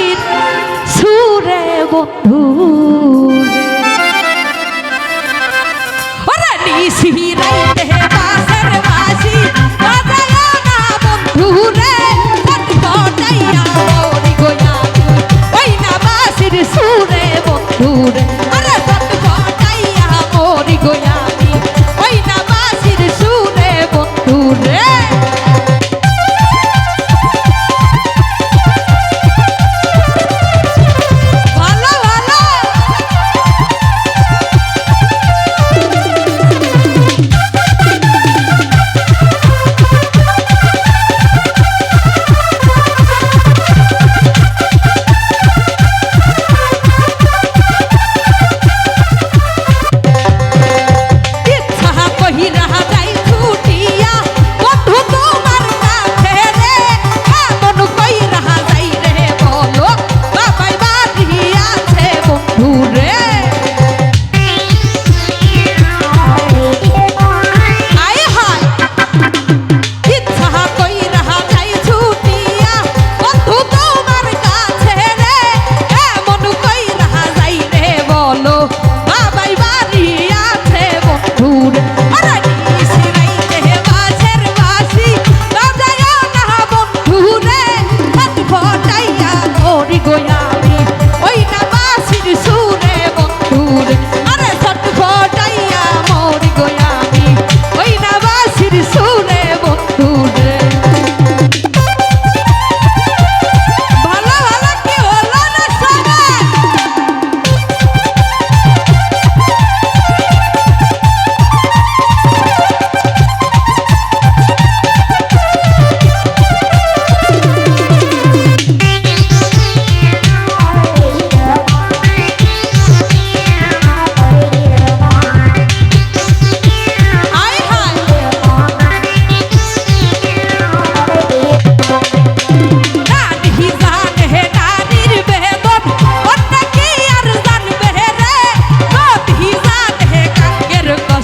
হাসির সুরে বন্ধু। ওরা নিশি রাইতে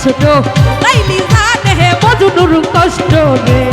ছোট। তাই নিজান হে মজুনুর কষ্ট নে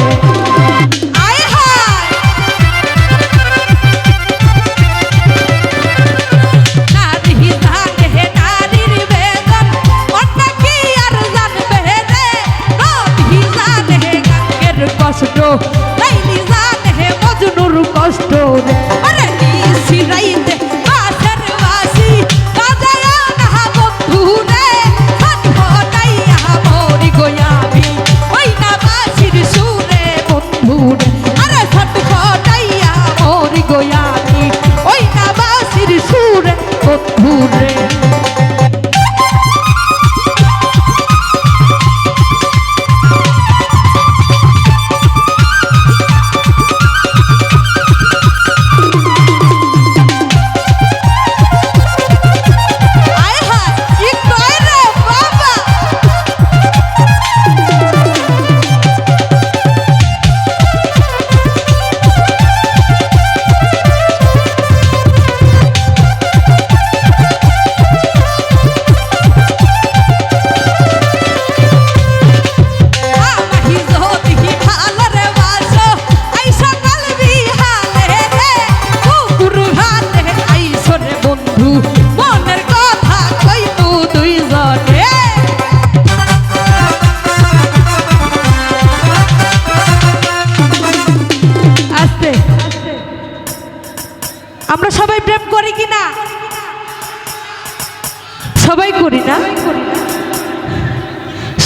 করি না।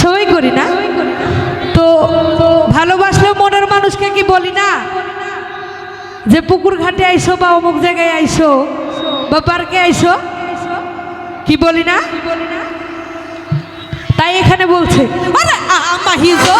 সবাই করি না। তো ভালোবাসলেও মনের মানুষকে কি বলি না? যে পুকুর ঘাটে আইসো বা অমুক জায়গায় আইসো বা পার্কে আইসো, কি বলি না? তাই এখানে বলছে আমার হিজো।